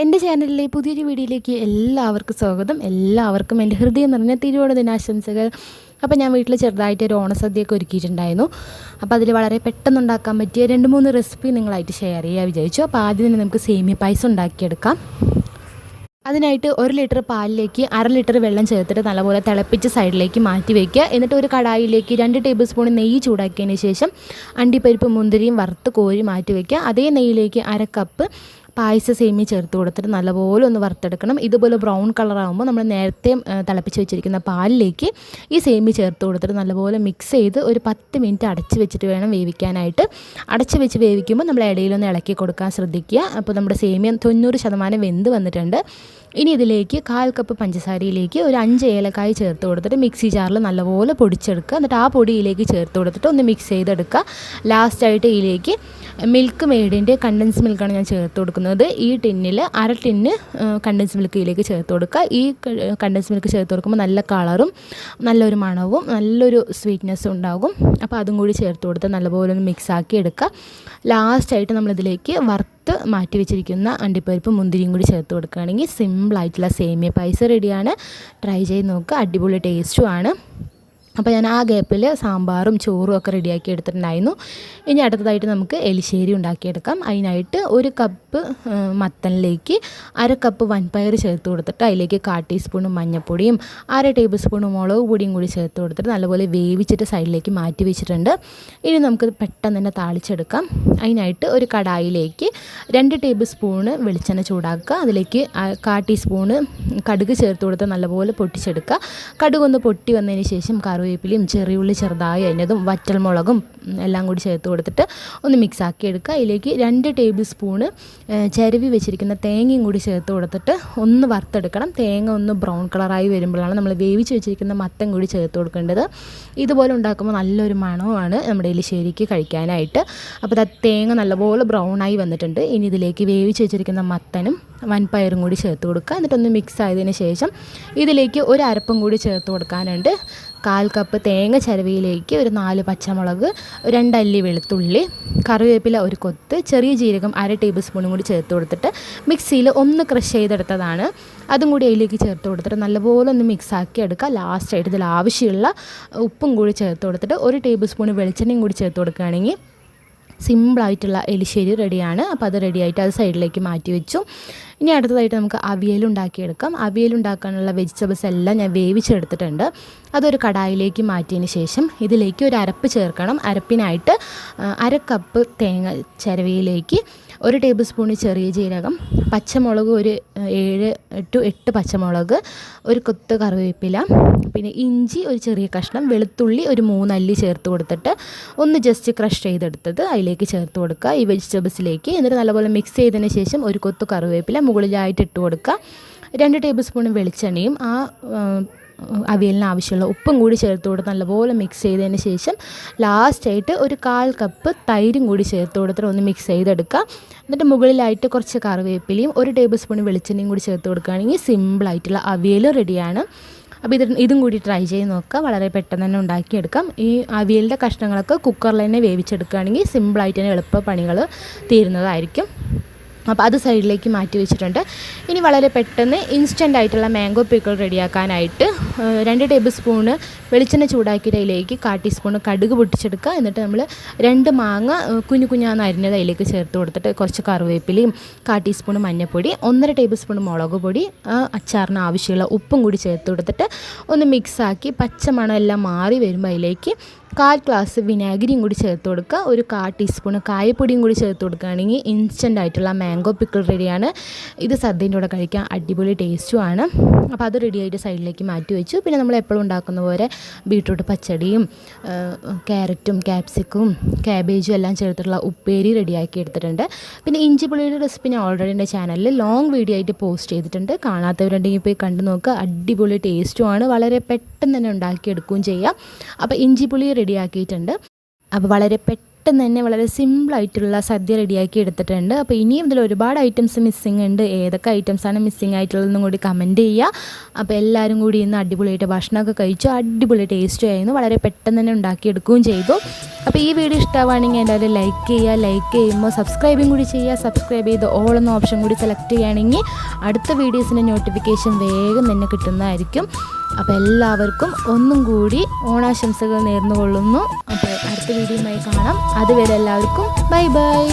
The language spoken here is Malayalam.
എന്റെ ചാനലിലെ പുതിയൊരു വീഡിയോയിലേക്ക് എല്ലാവർക്കും സ്വാഗതം. എല്ലാവർക്കും എന്റെ ഹൃദയം നിറഞ്ഞ തിരുവോണ ദിനാശംസകൾ. അപ്പോൾ ഞാൻ വീട്ടിൽ ചെറുതായിട്ട് ഒരു ഓണസദ്യയൊക്കെ ഒരുക്കിയിട്ടുണ്ടായിരുന്നു. അപ്പോൾ അതിൽ വളരെ പെട്ടെന്ന് ഉണ്ടാക്കാൻ പറ്റിയ രണ്ട് മൂന്ന് റെസിപ്പി നിങ്ങളായിട്ട് ഷെയർ ചെയ്യാൻ വിചാരിച്ചു. അപ്പോൾ ആദ്യം തന്നെ നമുക്ക് സേമിയ പായസം ഉണ്ടാക്കിയെടുക്കാം. അതിനായിട്ട് ഒരു ലിറ്റർ പാലിലേക്ക് അര ലിറ്റർ വെള്ളം ചേർത്തിട്ട് നല്ലപോലെ തിളപ്പിച്ച് സൈഡിലേക്ക് മാറ്റി വയ്ക്കുക എന്നിട്ട് ഒരു കടായിലേക്ക് രണ്ട് ടേബിൾ സ്പൂൺ നെയ്യ് ചൂടാക്കിയതിന് ശേഷം അണ്ടിപ്പരിപ്പ് മുന്തിരിയും വറുത്ത് കോരി മാറ്റി വയ്ക്കുക അതേ നെയ്യിലേക്ക് അര കപ്പ് പായസ സേമി ചേർത്ത് കൊടുത്തിട്ട് നല്ലപോലെ ഒന്ന് വറുത്തെടുക്കണം. ഇതുപോലെ ബ്രൗൺ കളറാകുമ്പോൾ നമ്മൾ നേരത്തെ തിളപ്പിച്ച് വെച്ചിരിക്കുന്ന പാലിലേക്ക് ഈ സേമി ചേർത്ത് കൊടുത്തിട്ട് നല്ലപോലെ മിക്സ് ചെയ്ത് ഒരു പത്ത് മിനിറ്റ് അടച്ച് വെച്ചിട്ട് വേണം വേവിക്കാനായിട്ട്. അടച്ച് വെച്ച് വേവിക്കുമ്പോൾ നമ്മൾ ഇടയിലൊന്ന് ഇളക്കി കൊടുക്കാൻ ശ്രദ്ധിക്കുക. അപ്പോൾ നമ്മുടെ സേമിയ തൊണ്ണൂറ് ശതമാനം വെന്ത് വന്നിട്ടുണ്ട്. ഇനി ഇതിലേക്ക് കാൽ കപ്പ് പഞ്ചസാരയിലേക്ക് ഒരു അഞ്ച് ഏലക്കായ ചേർത്ത് കൊടുത്തിട്ട് മിക്സി ജാറിൽ നല്ലപോലെ പൊടിച്ചെടുക്കുക. എന്നിട്ട് ആ പൊടിയിലേക്ക് ചേർത്ത് കൊടുത്തിട്ട് ഒന്ന് മിക്സ് ചെയ്തെടുക്കുക. ലാസ്റ്റായിട്ട് ഇതിലേക്ക് മിൽക്ക് മെയ്ഡിന്റെ കണ്ടൻസ് മിൽക്കാണ് ഞാൻ ചേർത്ത് കൊടുക്കുന്നത്. ഈ ടിന്നിൽ അര ടിന്ന് കണ്ടൻസ് മിൽക്ക് ഇതിലേക്ക് ചേർത്ത് കൊടുക്കുക. ഈ കണ്ടൻസ് മിൽക്ക് ചേർത്ത് കൊടുക്കുമ്പോൾ നല്ല കളറും നല്ലൊരു മണവും നല്ലൊരു സ്വീറ്റ്നെസ്സും ഉണ്ടാകും. അപ്പോൾ അതും കൂടി ചേർത്ത് കൊടുത്ത് നല്ലപോലെ ഒന്ന് മിക്സാക്കി എടുക്കുക. ലാസ്റ്റായിട്ട് നമ്മളിതിലേക്ക് വറുത്ത് മാറ്റി വെച്ചിരിക്കുന്ന അണ്ടിപ്പരിപ്പ് മുന്തിരിയും കൂടി ചേർത്ത് കൊടുക്കുകയാണെങ്കിൽ സിമ്പിളായിട്ടുള്ള സേമിയ പൈസ റെഡിയാണ് ട്രൈ ചെയ്ത് നോക്കുക. അടിപൊളി ടേസ്റ്റുമാണ് അപ്പോൾ ഞാൻ ആ ഗ്യാപ്പിൽ സാമ്പാറും ചോറും ഒക്കെ റെഡിയാക്കി എടുത്തിട്ടുണ്ടായിരുന്നു. ഇനി അടുത്തതായിട്ട് നമുക്ക് എലിശ്ശേരി ഉണ്ടാക്കിയെടുക്കാം. അതിനായിട്ട് ഒരു കപ്പ് മത്തനിലേക്ക് അര കപ്പ് വൻപയർ ചേർത്ത് കൊടുത്തിട്ട് അതിലേക്ക് കാ ടീസ്പൂൺ മഞ്ഞൾപ്പൊടിയും അര ടേബിൾ സ്പൂൺ മുളക് പൊടിയും കൂടി ചേർത്ത് കൊടുത്തിട്ട് നല്ലപോലെ വേവിച്ചിട്ട് സൈഡിലേക്ക് മാറ്റി വെച്ചിട്ടുണ്ട്. ഇനി നമുക്ക് പെട്ടെന്ന് തന്നെ താളിച്ചെടുക്കാം. അതിനായിട്ട് ഒരു കടായിലേക്ക് രണ്ട് ടേബിൾ സ്പൂണ് വെളിച്ചെണ്ണ ചൂടാക്കുക. അതിലേക്ക് കാ ടീസ്പൂണ് കടുക് ചേർത്ത് കൊടുത്ത് നല്ലപോലെ പൊട്ടിച്ചെടുക്കുക. കടുക് ഒന്ന് പൊട്ടി വന്നതിന് ശേഷം കറി കറിവേപ്പിലയും ചെറിയുള്ളി ചെറുതായി അതിന്റെതും വറ്റൽമുളകും എല്ലാം കൂടി ചേർത്ത് കൊടുത്തിട്ട് ഒന്ന് മിക്സ് ആക്കി എടുക്കുക. അതിലേക്ക് രണ്ട് ടേബിൾ സ്പൂണ് ചിരവി വെച്ചിരിക്കുന്ന തേങ്ങയും കൂടി ചേർത്ത് കൊടുത്തിട്ട് ഒന്ന് വറുത്തെടുക്കണം. തേങ്ങ ഒന്ന് ബ്രൗൺ കളറായി വരുമ്പോഴാണ് നമ്മൾ വേവിച്ച് വെച്ചിരിക്കുന്ന മത്തം കൂടി ചേർത്ത് കൊടുക്കേണ്ടത്. ഇതുപോലെ ഉണ്ടാക്കുമ്പോൾ നല്ലൊരു മണമാണ് നമ്മുടെ എലിശ്ശേരിക്ക് കഴിക്കാനായിട്ട്. അപ്പോൾ അത് തേങ്ങ നല്ലപോലെ ബ്രൗൺ ആയി വന്നിട്ടുണ്ട്. ഇനി ഇതിലേക്ക് വേവിച്ച് വെച്ചിരിക്കുന്ന മത്തനും വൻപയറും കൂടി ചേർത്ത് കൊടുക്കുക. എന്നിട്ടൊന്ന് മിക്സ് ആയതിന് ശേഷം ഇതിലേക്ക് ഒരു അരപ്പും കൂടി ചേർത്ത് കൊടുക്കാനുണ്ട്. കാൽ കപ്പ് തേങ്ങ ചരവിയിലേക്ക് ഒരു നാല് പച്ചമുളക് രണ്ടല്ലി വെളുത്തുള്ളി കറിവേപ്പില ഒരു കൊത്ത് ചെറിയ ജീരകം അര ടേബിൾ സ്പൂണും കൂടി ചേർത്ത് കൊടുത്തിട്ട് മിക്സിയിൽ ഒന്ന് ക്രഷ് ചെയ്തെടുത്തതാണ്. അതും കൂടി അതിലേക്ക് ചേർത്ത് കൊടുത്തിട്ട് നല്ലപോലെ ഒന്ന് മിക്സ് ആക്കി എടുക്കുക. ലാസ്റ്റായിട്ട് ഇതിൽ ആവശ്യമുള്ള ഉപ്പും കൂടി ചേർത്ത് കൊടുത്തിട്ട് ഒരു ടേബിൾ സ്പൂൺ വെളിച്ചെണ്ണയും കൂടി ചേർത്ത് കൊടുക്കുകയാണെങ്കിൽ സിമ്പിളായിട്ടുള്ള എലിശ്ശേരി റെഡിയാണ്. അപ്പോൾ അത് റെഡിയായിട്ട് അത് സൈഡിലേക്ക് മാറ്റി വെച്ചു. ഇനി അടുത്തതായിട്ട് നമുക്ക് അവിയൽ ഉണ്ടാക്കാനുള്ള വെജിറ്റബിൾസ് എല്ലാം ഞാൻ വേവിച്ചെടുത്തിട്ടുണ്ട്. അതൊരു കടായിലേക്ക് മാറ്റിയതിന് ശേഷം ഇതിലേക്ക് ഒരു അരപ്പ് ചേർക്കണം. അരപ്പിനായിട്ട് അര കപ്പ് തേങ്ങ ചിരവിയിലേക്ക് ഒരു ടേബിൾ സ്പൂൺ ചെറിയ ജീരകം പച്ചമുളക് ഒരു ഏഴ് ടു എട്ട് പച്ചമുളക് ഒരു കൊത്ത് കറിവേപ്പില പിന്നെ ഇഞ്ചി ഒരു ചെറിയ കഷ്ണം വെളുത്തുള്ളി ഒരു മൂന്നല്ലി ചേർത്ത് കൊടുത്തിട്ട് ഒന്ന് ജസ്റ്റ് ക്രഷ് ചെയ്തെടുത്തത് അതിലേക്ക് ചേർത്ത് കൊടുക്കുക. ഈ വെജിറ്റബിൾസിലേക്ക് എന്നിട്ട് നല്ലപോലെ മിക്സ് ചെയ്തതിന് ശേഷം ഒരു കൊത്ത് കറിവേപ്പില മുകളിലായിട്ട് ഇട്ട് കൊടുക്കുക. രണ്ട് ടേബിൾ സ്പൂൺ വെളിച്ചെണ്ണയും ആ അവിയലിന് ആവശ്യമുള്ള ഉപ്പും കൂടി ചേർത്ത് കൊടുത്ത് നല്ലപോലെ മിക്സ് ചെയ്തതിന് ശേഷം ലാസ്റ്റായിട്ട് ഒരു കാൽ കപ്പ് തൈരും കൂടി ചേർത്ത് കൊടുത്തിട്ട് ഒന്ന് മിക്സ് ചെയ്തെടുക്കുക. എന്നിട്ട് മുകളിലായിട്ട് കുറച്ച് കറിവേപ്പിലയും ഒരു ടേബിൾ സ്പൂൺ വെളിച്ചെണ്ണയും കൂടി ചേർത്ത് കൊടുക്കുകയാണെങ്കിൽ സിമ്പിളായിട്ടുള്ള അവിയൽ റെഡിയാണ് അപ്പോൾ ഇത് ഇതും കൂടി ട്രൈ ചെയ്ത് നോക്കുക. വളരെ പെട്ടെന്ന് തന്നെ ഉണ്ടാക്കിയെടുക്കാം. ഈ അവിയലിന്റെ കഷ്ണങ്ങളൊക്കെ കുക്കറിൽ തന്നെ വേവിച്ചെടുക്കുകയാണെങ്കിൽ സിമ്പിളായിട്ട് തന്നെ എളുപ്പ പണികൾ തീരുന്നതായിരിക്കും. അപ്പോൾ അത് സൈഡിലേക്ക് മാറ്റി വെച്ചിട്ടുണ്ട്. ഇനി വളരെ പെട്ടെന്ന് ഇൻസ്റ്റന്റ് ആയിട്ടുള്ള മാംഗോ പിക്കിൾ റെഡിയാക്കാനായിട്ട് രണ്ട് ടേബിൾ സ്പൂണ് വെളിച്ചെണ്ണ ചൂടാക്കിയിട്ട് അതിലേക്ക് കാ ടീസ്പൂണ് കടുക് പൊട്ടിച്ചെടുക്കുക. എന്നിട്ട് നമ്മൾ രണ്ട് മാങ്ങ കുഞ്ഞു കുഞ്ഞാന്ന് അരിഞ്ഞത് അതിലേക്ക് ചേർത്ത് കൊടുത്തിട്ട് കുറച്ച് കറിവേപ്പിലയും കാ ടീസ്പൂൺ മഞ്ഞൾപ്പൊടി ഒന്നര ടേബിൾ സ്പൂൺ മുളക് പൊടി അച്ചാറിന് ആവശ്യമുള്ള ഉപ്പും കൂടി ചേർത്ത് കൊടുത്തിട്ട് ഒന്ന് മിക്സാക്കി പച്ചമണം എല്ലാം മാറി വരുമ്പോൾ അതിലേക്ക് കാൽ ഗ്ലാസ് വിനാഗിരിയും കൂടി ചേർത്ത് കൊടുക്കുക. ഒരു കാൽ ടീസ്പൂൺ കായപ്പൊടിയും കൂടി ചേർത്ത് കൊടുക്കുകയാണെങ്കിൽ ഇൻസ്റ്റന്റ് ആയിട്ടുള്ള മാംഗോ പിക്കിൾ റെഡിയാണ് ഇത് സദ്യന്റെ കൂടെ കഴിക്കാൻ അടിപൊളി ടേസ്റ്റുമാണ് അപ്പോൾ അത് റെഡിയായിട്ട് സൈഡിലേക്ക് മാറ്റി വെച്ചു. പിന്നെ നമ്മൾ എപ്പോഴും ഉണ്ടാക്കുന്ന പോലെ ബീട്രൂട്ട് പച്ചടിയും ക്യാരറ്റും ക്യാപ്സിക്കും ക്യാബേജും എല്ലാം ചേർത്തിട്ടുള്ള ഉപ്പേരി റെഡിയാക്കി എടുത്തിട്ടുണ്ട്. പിന്നെ ഇഞ്ചി പുളിയുടെ റെസിപ്പി ഞാൻ ഓൾറെഡി എന്റെ ചാനലിൽ ലോങ് വീഡിയോ ആയിട്ട് പോസ്റ്റ് ചെയ്തിട്ടുണ്ട്. കാണാത്തവരുണ്ടെങ്കിൽ പോയി കണ്ടു നോക്കുക. അടിപൊളി ടേസ്റ്റുമാണ് വളരെ പെട്ടെന്ന് തന്നെ ഉണ്ടാക്കിയെടുക്കുകയും ചെയ്യാം. അപ്പോൾ ഇഞ്ചി പുളി റെഡിയാക്കിയിട്ടുണ്ട്. അപ്പോൾ വളരെ പെട്ടെന്ന് തന്നെ വളരെ സിമ്പിളായിട്ടുള്ള സദ്യ റെഡിയാക്കി എടുത്തിട്ടുണ്ട്. അപ്പോൾ ഇനിയും ഇതിൽ ഒരുപാട് ഐറ്റംസ് മിസ്സിങ് ഉണ്ട്. ഏതൊക്കെ ഐറ്റംസാണ് മിസ്സിങ് ആയിട്ടുള്ളതെന്നും കൂടി കമന്റ് ചെയ്യുക. അപ്പോൾ എല്ലാവരും കൂടി ഇന്ന് അടിപൊളിയായിട്ട് ഭക്ഷണമൊക്കെ കഴിച്ചു. അടിപൊളി ടേസ്റ്റ് ആയിരുന്നു. വളരെ പെട്ടെന്ന് തന്നെ ഉണ്ടാക്കിയെടുക്കുകയും ചെയ്തു. അപ്പോൾ ഈ വീഡിയോ ഇഷ്ടമാണെങ്കിൽ എല്ലാവരും ലൈക്ക് ചെയ്യുക. ലൈക്ക് ചെയ്യുമ്പോൾ സബ്സ്ക്രൈബും കൂടി ചെയ്യുക. സബ്സ്ക്രൈബ് ചെയ്ത് ഓൾ എന്ന ഓപ്ഷൻ കൂടി സെലക്ട് ചെയ്യുകയാണെങ്കിൽ അടുത്ത വീഡിയോസിന്റെ നോട്ടിഫിക്കേഷൻ വേഗം തന്നെ കിട്ടുന്നതായിരിക്കും. അപ്പോൾ എല്ലാവർക്കും ഒന്നും കൂടി ഓണാശംസകൾ നേർന്നുകൊള്ളുന്നു. അപ്പോൾ അടുത്ത വീഡിയോയുമായി കാണാം. അതുവരെ എല്ലാവർക്കും ബൈ ബൈ.